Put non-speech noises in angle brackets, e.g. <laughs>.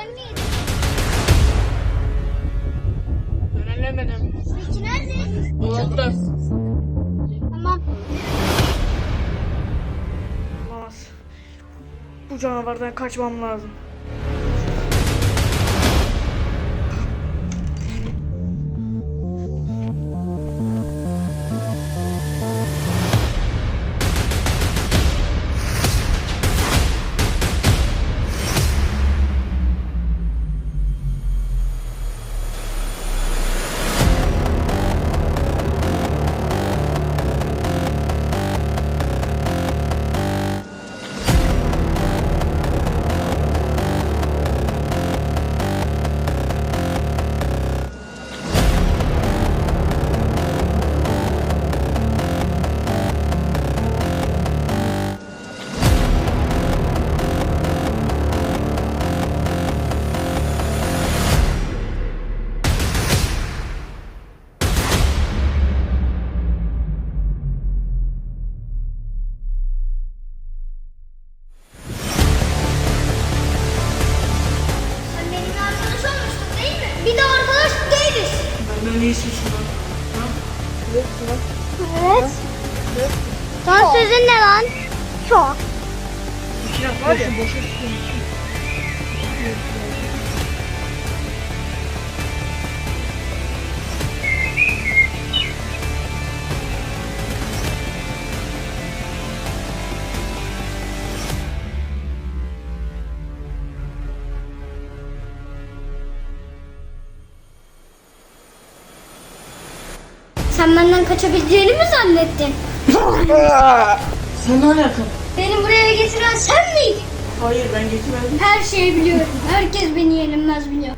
dönemli yedim. Dönemlemedim. Peki. Tamam. Olamaz. Bu canavardan kaçmam lazım. Bir de arkadaş değiliz. Benden ne istiyorsun lan? Ha? Evet. Son sözün ne lan? Çok. İki var ya. Boşa çıkıyorsun. <laughs> Sen benden kaçabileceğini mi zannettin? <laughs> Sen ne? Beni buraya getiren sen miydin? Hayır ben getirmedim. Her şeyi biliyorum. Herkes beni yenilmez biliyor.